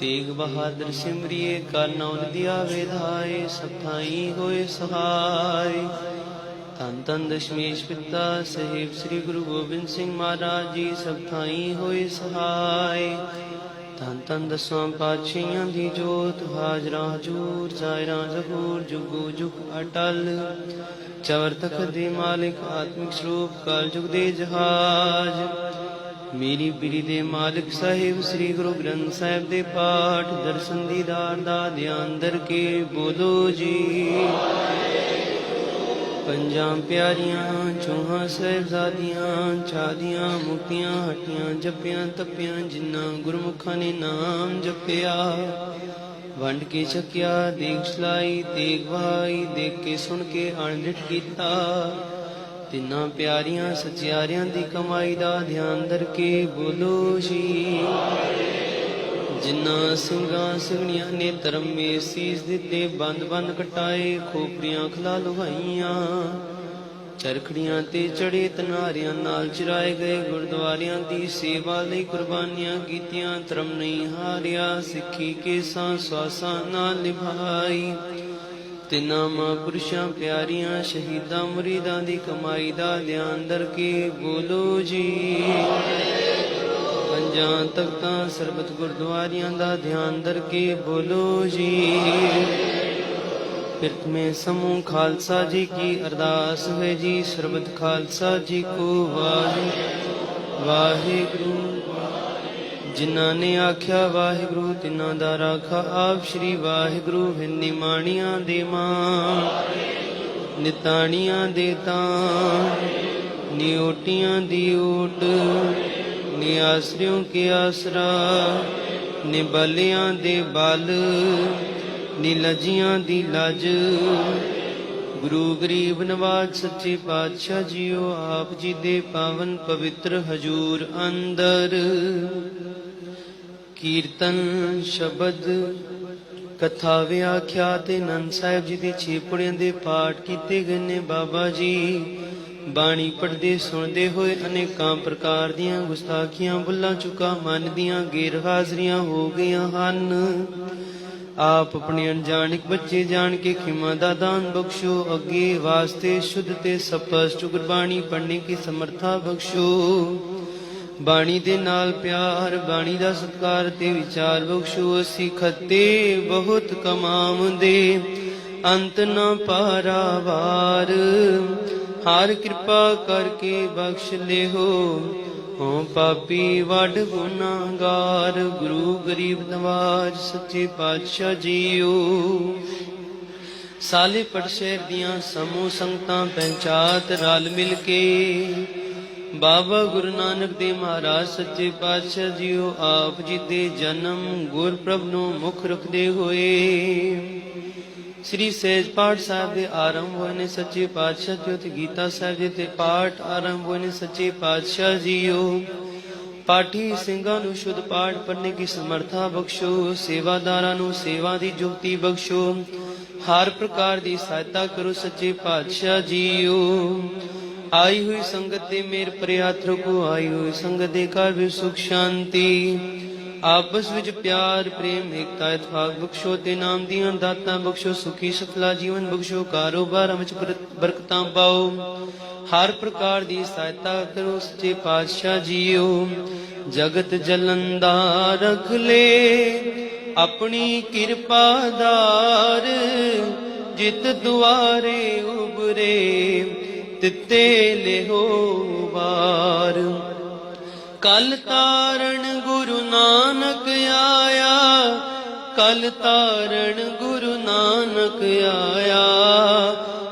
ਤੇਗ ਬਹਾਦਰ ਸਿਮਰਿਏ ਕਰਨੌਲ ਦਿਆ ਵਿਧਾਏ ਸਭਾਈ ਹੋਏ ਸਹਾਈ ਧੰਨ ਧੰਨ ਦਸ਼ਮੇਸ਼ ਪਿਤਾ, ਸਹਿਬ ਸ੍ਰੀ ਗੁਰੂ ਗੋਬਿੰਦ ਸਿੰਘ ਮਹਾਰਾਜ ਜੀ ਸਭਾਈ ਹੋਏ ਸਹਾਈ ਧੰਨ ਧੰਨ ਦਸਾਂ ਪਾਤਸ਼ਾਹਾਂ ਦੀ ਜੋਤ, ਹਾਜ਼ਰਾ ਹਜੂਰ, ਜ਼ਾਇਰਾ ਜ਼ਹੂਰ ਜੁਗੋ ਜੁਗ ਅਟਲ। ਚਵਰ ਤਖਤ ਦੇ ਮਾਲਿਕ, ਆਤਮਿਕ ਸਰੂਪ ਕਾਲ ਜੁਗ ਦੇ ਜਹਾਜ। ਮੇਰੀ ਬਿਰੀ ਦੇ ਮਾਲਕ ਸਾਹਿਬ, ਸ੍ਰੀ ਗੁਰੂ ਗ੍ਰੰਥ ਸਾਹਿਬ ਦੇ ਪਾਠ, ਦਰਸ਼ਨ ਦੀਦਾਰ ਦਾ ਧਿਆਨ ਦਰ ਕੇ ਬੋਲੋ ਜੀ। ਪੰਜਾਂ ਪਿਆਰੀਆਂ, ਚੋਹਾਂ ਸਾਹਿਬਜ਼ਾਦੀਆਂ, ਛਾਦੀਆਂ, ਮੁਕਤੀਆਂ, ਹਟੀਆਂ, ਜਪਿਆਂ, ਤਪਿਆਂ ਜਿਨ੍ਹਾਂ ਗੁਰਮੁਖਾਂ ਨੇ ਨਾਮ ਜਪਿਆ। ਵੰਡ ਕੇ ਛਕਿਆ, ਦੇਖ ਸਲਾਈ ਦੇਖ ਭਾਈ ਦੇਖ ਕੇ ਸੁਣ ਕੇ ਅਣਡਿਠ ਕੀਤਾ। ਤਿੰਨਾਂ ਪਿਆਰੀਆਂ ਸਚਿਆਰਿਆਂ ਦੀ ਕਮਾਈ ਦਾ ਧਿਆਨ ਦਰ ਕੇ ਬੋਲੋ ਜੀ। ਜਿਨ੍ਹਾਂ ਸਿੰਘਾਂ ਸਿੰਘਣੀਆਂ ਨੇ ਧਰਮ ਮੇ ਸੀਸ ਦਿੱਤੇ, ਬੰਦ ਬੰਦ ਕਟਾਏ, ਖੋਪਰੀਆਂ ਖਲਾ ਲੁਹਾਈਆਂ। ਚਰਖੜੀਆਂ ਤੇ ਚੜੇ ਤਨਾਰਿਆਂ ਨਾਲ ਚਰਾਏ ਗਏ ਗੁਰਦੁਆਰਿਆਂ ਦੀ ਸੇਵਾ ਲਈ ਕੁਰਬਾਨੀਆਂ ਕੀਤੀਆਂ, ਧਰਮ ਨਹੀਂ ਹਾਰਿਆ, ਸਿੱਖੀ ਕੇ ਸਾਂ ਸਵਾਸਾਂ ਨਾਲ ਨਿਭਾਈ। ਤਿੰਨਾਂ ਮਹਾਂਪੁਰਸ਼ਾਂ ਪਿਆਰੀਆਂ ਸ਼ਹੀਦਾਂ ਮੁਰੀਦਾਂ ਦੀ ਕਮਾਈ ਦਾ ਧਿਆਨ ਦਰ ਕੇ ਬੋਲੋ ਜੀ। ਪੰਜਾਂ ਤਖਤਾਂ, ਸਰਬਤ ਗੁਰਦੁਆਰਿਆਂ ਦਾ ਧਿਆਨ ਦਰ ਕੇ ਬੋਲੋ ਜੀ। ਪ੍ਰਥਮੇ ਸਮੂਹ ਖਾਲਸਾ ਜੀ ਕੀ ਅਰਦਾਸ ਹੋਏ ਜੀ, ਸਰਬਤ ਖਾਲਸਾ ਜੀ ਕੋ ਵਾਹਿ ਵਾਹਿਗੁਰੂ ਜਿਨ੍ਹਾਂ ਨੇ ਆਖਿਆ, ਵਾਹਿਗੁਰੂ ਤਿਨਾਂ ਦਾ ਰਾਖਾ ਆਪ ਸ੍ਰੀ ਵਾਹਿਗੁਰੂ ਹੈ ਮਾਣੀਆਂ ਦੇ ਮਾਂ, ਨਿਤਾਣੀਆਂ ਦੇ ਤਾਂ ਨਿਓਟੀਆਂ ਦੀ ਓਟ ਨੇ ਕੇ ਆਸਰਾ ਨੇ ਦੇ ਬਲ ਨੇ ਲਜੀਆਂ ਦੀ ਲਜ। ਗੁਰੂ ਗਰੀਬ ਨਵਾਜ ਸੱਚੇ ਪਾਤਸ਼ਾਹ ਜੀਓ, ਆਪ ਜੀ ਦੇ ਪਾਵਨ ਪਵਿੱਤਰ ਹਜੂਰ ਅੰਦਰ। ਕੀਰਤਨ ਸ਼ਬਦ ਕਥਾ ਵਿਆਖਿਆ ਤੇ ਨੰਦ ਸਾਹਿਬ ਜੀ ਦੇ ਛੇਪੜਿਆਂ ਦੇ ਪਾਠ ਕੀਤੇ ਗਏ ਨੇ ਬਾਬਾ ਜੀ। ਬਾਣੀ ਪੜਦੇ ਸੁਣਦੇ ਹੋਏ ਅਨੇਕਾਂ ਪ੍ਰਕਾਰ ਦੀਆਂ ਗੁਸਤਾਖੀਆਂ ਬੁੱਲਾਂ ਚੁਕਾ, ਮਨ ਦੀਆਂ ਗੈਰ ਹਾਜ਼ਰੀਆਂ ਹੋ ਗਈਆਂ ਹਨ। ਆਪ ਆਪਣੇ ਅਣਜਾਣਕ ਬੱਚੇ ਜਾਣ ਕੇ ਖਿਮਾ ਦਾ ਦਾਨ ਬਖਸ਼ੋ, ਅੱਗੇ ਵਾਸਤੇ ਸ਼ੁੱਧ ਤੇ ਸਪਸ਼ਟ ਗੁਰਬਾਣੀ ਪੜ੍ਹਨੇ ਕੀ ਸਮਰਥਾ ਬਖਸ਼ੋ। ਬਾਣੀ ਦੇ ਨਾਲ ਪਿਆਰ, ਬਾਣੀ ਦਾ ਸਤਕਾਰ ਤੇ ਵਿਚਾਰ ਬਖਸ਼ੋ, ਅਸੀਂ ਖੱਤੇ ਬਹੁਤ ਕਮਾਉਂਦੇ। ਅੰਤ ਨਾ ਪਾਰਾਵਾਰ। ਹਰ ਕਿਰਪਾ ਕਰਕੇ ਬਖਸ਼ ਲਿਓ। ਹੋ ਪਾਪੀ ਵੱਡ ਗੁਨਾਹਗਾਰ। ਗੁਰੂ ਗਰੀਬ ਨਵਾਜ ਸੱਚੇ ਪਾਤਸ਼ਾਹ ਜੀਓ। ਸਾਲੇ ਪੜ ਸ਼ਹਿਰ ਦੀਆਂ ਸਮੂਹ ਸੰਗਤਾਂ ਪੰਚਾਇਤ ਰਲ ਮਿਲ ਕੇ ਬਾਬਾ ਗੁਰੂ ਨਾਨਕ ਦੇਵ ਮਹਾਰਾਜ, ਸੱਚੇ ਪਾਤਸ਼ਾਹ ਜੀਓ, ਆਪ ਜੀ ਦੇ ਜਨਮ ਗੁਰਪ੍ਰਭ ਨੂੰ ਮੁੱਖ ਰੱਖਦੇ ਹੋਏ। ਸ੍ਰੀ ਸਹਿਜ ਪਾਠ ਸਾਹਿਬ ਦੇ ਆਰੰਭ ਹੋਏ ਨੇ ਸੱਚੇ ਪਾਤਸ਼ਾਹ ਜੀ ਤੇ ਗੀਤਾ ਸਾਹਿਬ ਜੀ ਤੇ ਪਾਠ ਆਰੰਭ ਹੋਏ ਨੇ ਸੱਚੇ ਪਾਤਸ਼ਾਹ ਜੀਓ। ਪਾਠੀ ਸਿੰਘਾਂ ਨੂੰ ਸ਼ੁੱਧ ਪਾਠ ਪੜ੍ਹਨੇ ਦੀ ਸਮਰੱਥਾ ਬਖਸ਼ੋ, ਸੇਵਾਦਾਰਾਂ ਨੂੰ ਸੇਵਾ ਦੀ ਜੁਗਤੀ ਬਖਸ਼ੋ। ਹਰ ਪ੍ਰਕਾਰ ਦੀ ਸਹਾਇਤਾ ਕਰੋ ਸੱਚੇ ਪਾਤਸ਼ਾਹ ਜੀਓ। ਆਈ ਹੋਈ ਸੰਗਤ ਦੇ ਮੇਰ ਪਰੇ ਹੱਥ ਆਈ ਹੋਈ ਸੰਗਤ ਦੇ ਘਰ ਵਿੱਚ ਸੁਖ ਸ਼ਾਂਤੀ। ਆਪਸ ਵਿੱਚ ਪਿਆਰ, ਪ੍ਰੇਮ, ਏਕਤਾ ਇਤਫਾਕ ਬਖਸ਼ੋ ਤੇ ਨਾਮ ਦੀਆਂ ਦਾਤਾਂ ਬਖਸ਼ੋ, ਸੁਖੀ ਸਫਲਾ ਜੀਵਨ ਬਖਸ਼ੋ, ਕਾਰੋਬਾਰ ਵਿੱਚ ਬਰਕਤਾਂ ਪਾਓ। ਹਰ ਪ੍ਰਕਾਰ ਦੀ ਸਹਾਇਤਾ ਕਰੋ, ਸੱਚੇ ਪਾਤਸ਼ਾਹ ਜੀਓ। ਜਗਤ ਜਲੰਦਾ ਰਖ ਲੇ, ਆਪਣੀ ਕਿਰਪਾ ਦਾਰ ਜਿਤ ਦੁਆਰੇ ਉਬਰੇ ਤਿੱਤੇ ਲਿਹੋ ਵਾਰ। ਕਲ ਤਾਰਨ ਗੁਰੂ ਨਾਨਕ ਆਇਆ, ਕਲ ਤਾਰਨ ਗੁਰੂ ਨਾਨਕ ਆਇਆ।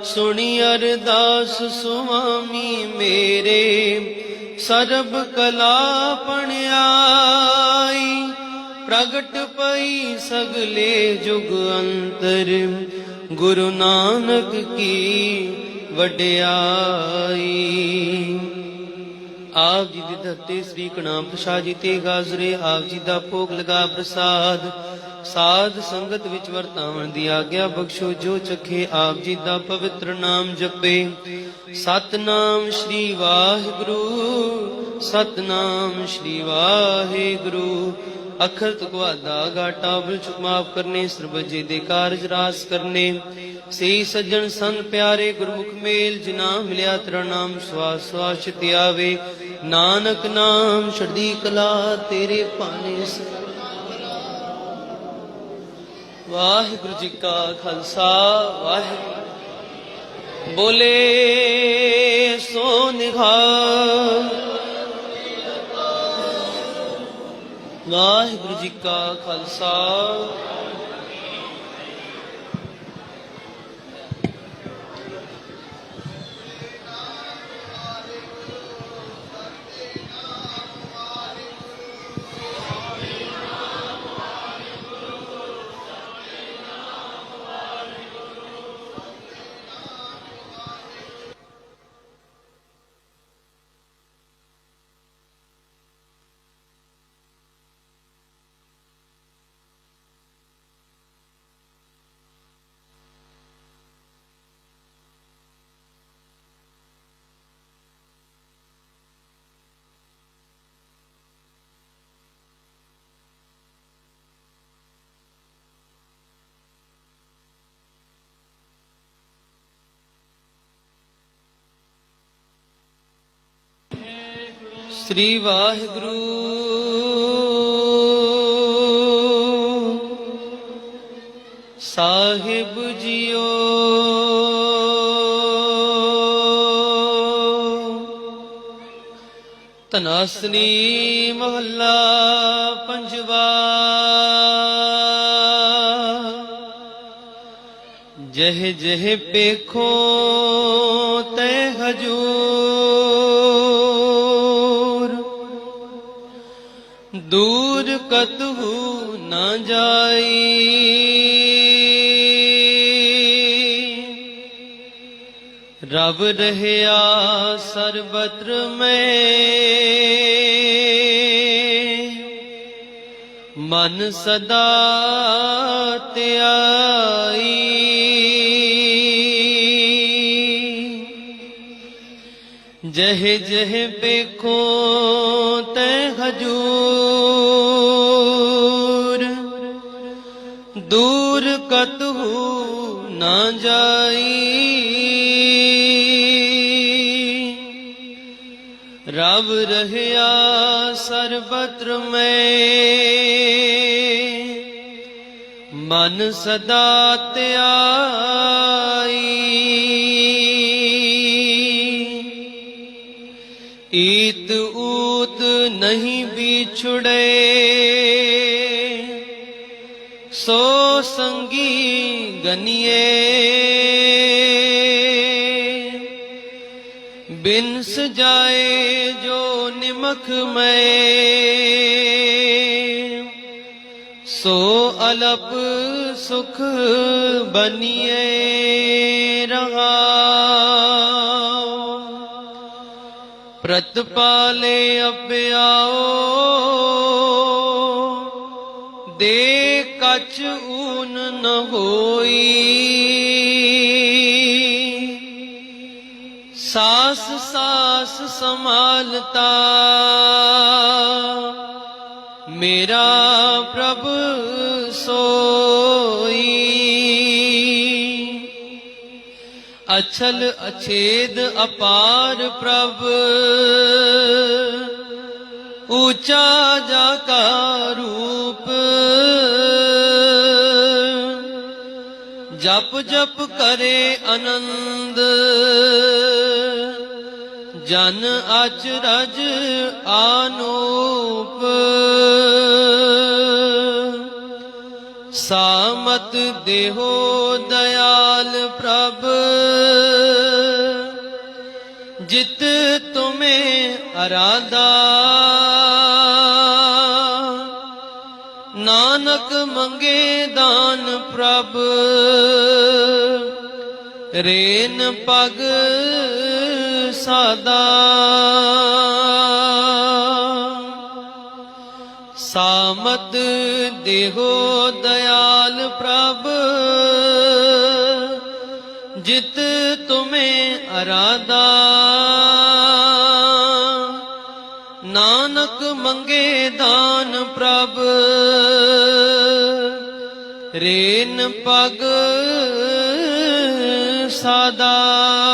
ਸੁਣੀ ਅਰਦਾਸ ਸੁਆਮੀ ਮੇਰੇ, ਸਰਬ ਕਲਾ ਪਣਿਆਈ ਪ੍ਰਗਟ ਪਈ ਸਗਲੇ ਜੁਗ ਅੰਤਰ, ਗੁਰੂ ਨਾਨਕ ਕੀ ਵਡਿਆਈ। ਆਪ ਜੀ ਦੀ ਧਰਤੀ ਸ੍ਰੀ ਕਨਾਮ ਪ੍ਰਸਾਦ ਜੀ ਤੇ ਗਾਜ਼ਰੇ, ਆਪ ਜੀ ਦਾ ਭੋਗ ਲਗਾ ਪ੍ਰਸਾਦ। ਸਾਧ ਸੰਗਤ ਵਿੱਚ ਵਰਤਾਵਣ ਦੀ ਆਗਿਆ ਬਖਸ਼ੋ, ਜੋ ਚਖੇ ਆਪ ਜੀ ਦਾ ਪਵਿੱਤਰ ਨਾਮ ਜਪੇ। ਸਤਨਾਮ ਸ੍ਰੀ ਵਾਹਿਗੁਰੂ, ਸਤਨਾਮ ਸ੍ਰੀ ਵਾਹਿਗੁਰੂ। ਅਖਰ ਤੁਕਵਾਦਾ ਗਾਟਾ ਬੁਲਚ ਮਾਫ ਕਰਨੇ, ਸਰਬਜੇ ਦੇ ਕਾਰਜ ਰਾਸ ਕਰਨੇ। ਸਹੀ ਸੱਜਣ ਸੰਤ ਪਿਆਰੇ ਗੁਰਮੁਖ ਮੇਲ, ਜਿਨਾ ਮਿਲਿਆ ਤੇਰਾ ਨਾਮ ਸਵਾਸ ਸਵਾਸ ਚਿਤ ਆਵੇ। ਨਾਨਕ ਨਾਮ ਛੜਦੀ ਕਲਾ ਤੇਰੇ ਪਾਣੇ ਸ ਵਾਹਿਗੁਰੂ ਜੀ ਕਾ ਖਾਲਸਾ, ਵਾਹਿਗੁਰੂ। ਬੋਲੇ ਸੋ ਨਿਹਾਲ। ਵਾਹਿਗੁਰੂ ਜੀ ਕਾ ਖਾਲਸਾ। ਸ੍ਰੀ ਵਾਹਿਗੁਰੂ। ਸਾਹਿਬ ਜੀਓ। ਤਨਾਸਨੀ ਮਹੱਲਾ ਪੰਜਵਾ। ਜਹ ਜਹ ਪੇਖੋ ਤੈ ਹਜੂਰ। ਦੂਰ ਕਤਹੂ ਨਾ ਜਾਈ। ਰਬ ਰਹਿਆ ਸਰਬਤਰ ਮੈਂ। ਮਨ ਸਦਾ ਧਿਆਈ। ਜਹ ਜਹ ਵੇਖੋ ਤੈ ਹਜੂਰ। ਦੂਰ ਕਤਹੂ ਨਾ ਜਾਈ। ਰਬ ਰਹਿਆ ਸਰਬਤਰ ਮੈਂ। ਮਨ ਸਦਾ ਧਿਆਈ। ਈਤ ਊਤ ਨਹੀਂ ਵਿਛੜੇ। ਸੋ ਸੰਗੀ ਗਨੀਏ। ਬਿਨ ਸਜਾਏ ਜੋ ਨਿਮਖ ਮੈਂ ਸੋ ਅਲਪ ਸੁਖ ਬਨੀਏ ਰਹਾ ਪ੍ਰਤਪਾਲੇ ਅਪਿਆਓ ਸੰਭਾਲਤਾ। ਮੇਰਾ ਪ੍ਰਭ ਸੋਈ। ਅਛਲ ਅਛੇਦ ਅਪਾਰ ਪ੍ਰਭ। ਊਚਾ ਜਾ ਕਾ ਰੂਪ। ਜਪ ਜਪ ਕਰੇ ਆਨੰਦ। ਜਨ ਅਚਰਜ ਆਨੂਪ। ਸਾਮਤ ਦੇਹੋ ਦਇਆਲ ਪ੍ਰਭ। ਜਿਤ ਤੁਮੇ ਅਰਾਦਾ ਨਾਨਕ ਮੰਗੇ ਦਾਨ ਪ੍ਰਭ। ਰੇਨ ਪਗ ਸਾਦਾ ਸਾਮਤ ਦੇਹੋ ਦਇਆਲ ਪ੍ਰਭ, ਜਿਤ ਤੁਮੇ ਅਰਾਦਾ ਨਾਨਕ ਮੰਗੇ ਦਾਨ ਪ੍ਰਭ, ਰੇਨ ਪਗ ਸਾਦਾ।